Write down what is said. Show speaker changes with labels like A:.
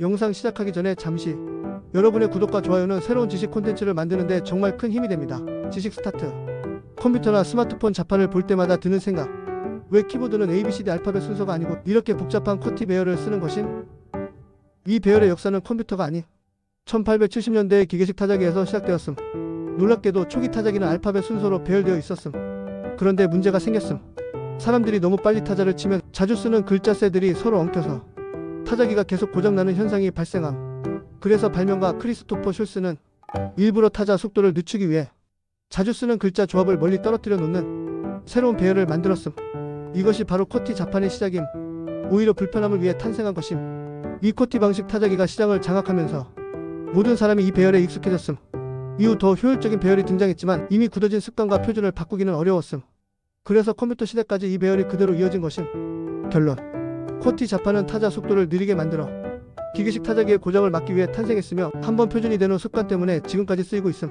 A: 영상 시작하기 전에 잠시 여러분의 구독과 좋아요는 새로운 지식 콘텐츠를 만드는데 정말 큰 힘이 됩니다. 지식 스타트. 컴퓨터나 스마트폰 자판을 볼 때마다 드는 생각. 왜 키보드는 ABCD 알파벳 순서가 아니고 이렇게 복잡한 쿼티 배열을 쓰는 것임? 이 배열의 역사는 컴퓨터가 아니 1870년대에 기계식 타자기에서 시작되었음. 놀랍게도 초기 타자기는 알파벳 순서로 배열되어 있었음. 그런데 문제가 생겼음. 사람들이 너무 빨리 타자를 치면 자주 쓰는 글자새들이 서로 엉켜서 타자기가 계속 고장나는 현상이 발생함. 그래서 발명가 크리스토퍼 슐스는 일부러 타자 속도를 늦추기 위해 자주 쓰는 글자 조합을 멀리 떨어뜨려 놓는 새로운 배열을 만들었음. 이것이 바로 코티 자판의 시작임. 오히려 불편함을 위해 탄생한 것임. 이 코티 방식 타자기가 시장을 장악하면서 모든 사람이 이 배열에 익숙해졌음. 이후 더 효율적인 배열이 등장했지만 이미 굳어진 습관과 표준을 바꾸기는 어려웠음. 그래서 컴퓨터 시대까지 이 배열이 그대로 이어진 것임. 결론. 코티 자판은 타자 속도를 느리게 만들어 기계식 타자기의 고장을 막기 위해 탄생했으며 한 번 표준이 된후 습관 때문에 지금까지 쓰이고 있음.